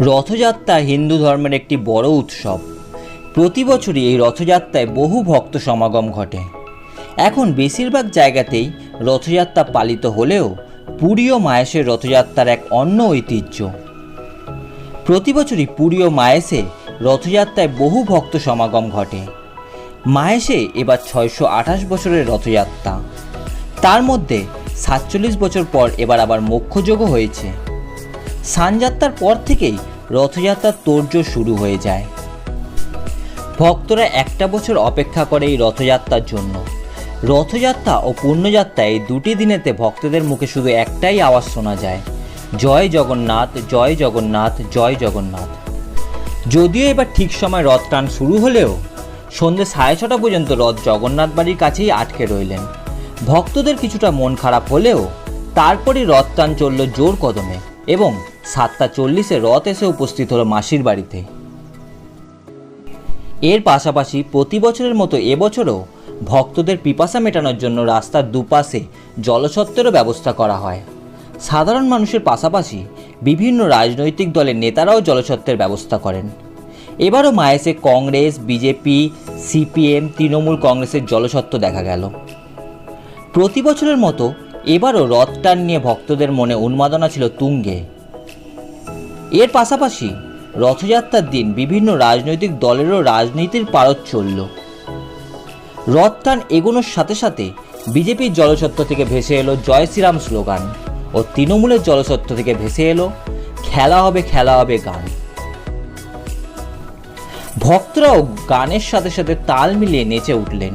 রথযাত্রা হিন্দু ধর্মের একটি বড় উৎসব। প্রতি বছরই এই রথযাত্রায় বহু ভক্ত সমাগম ঘটে। এখন বেশিরভাগ জায়গাতেই রথযাত্রা পালিত হলেও পুরী ও মায়েসের রথযাত্রার এক অন্য ঐতিহ্য। প্রতি বছরই পুরী ও মায়েসে রথযাত্রায় বহু ভক্ত সমাগম ঘটে। মায়েসে এবার ছয়শো আঠাশ বছরের রথযাত্রা। তার মধ্যে সাতচল্লিশ বছর পর এবার আবার মোক্ষযোগও হয়েছে। সানযাত্রার পর থেকেই রথযাত্রার তোড়জোড় শুরু হয়ে যায়। ভক্তরা একটা বছর অপেক্ষা করে এই রথযাত্রার জন্য। রথযাত্রা ও পূর্ণযাত্রা এই দুটি দিনেতে ভক্তদের মুখে শুধু একটাই আওয়াজ শোনা যায়, জয় জগন্নাথ জয় জগন্নাথ জয় জগন্নাথ। যদিও এবার ঠিক সময় রথ টান শুরু হলেও সন্ধ্যে সাড়ে ছটা পর্যন্ত রথ জগন্নাথ বাড়ির কাছেই আটকে রইলেন। ভক্তদের কিছুটা মন খারাপ হলেও তারপরে রথ টান চলল জোর কদমে এবং সাতটা চল্লিশে রথ এসে উপস্থিত হলো মাসির বাড়িতে। এর পাশাপাশি প্রতি বছরের মতো এবছরও ভক্তদের পিপাসা মেটানোর জন্য রাস্তার দুপাশে জলসত্ত্বেরও ব্যবস্থা করা হয়। সাধারণ মানুষের পাশাপাশি বিভিন্ন রাজনৈতিক দলের নেতারাও জলসত্ত্বের ব্যবস্থা করেন। এবারও মায়েসে কংগ্রেস, বিজেপি, সিপিএম, তৃণমূল কংগ্রেসের জলসত্ত্ব দেখা গেল। প্রতি বছরের মতো এবারও রথ টান নিয়ে ভক্তদের মনে উন্মাদনা ছিল তুঙ্গে। এর পাশাপাশি রথযাত্রার দিন বিভিন্ন রাজনৈতিক দলেরও রাজনীতির পারদ চলল। রথ টান এগোনোর সাথে সাথে বিজেপির জলসত্ত্ব থেকে ভেসে এলো জয় শ্রীরাম স্লোগান ও তৃণমূলের জলসত্ত্ব থেকে ভেসে এলো খেলা হবে খেলা হবে গান। ভক্তরাও গানের সাথে সাথে তাল মিলিয়ে নেচে উঠলেন।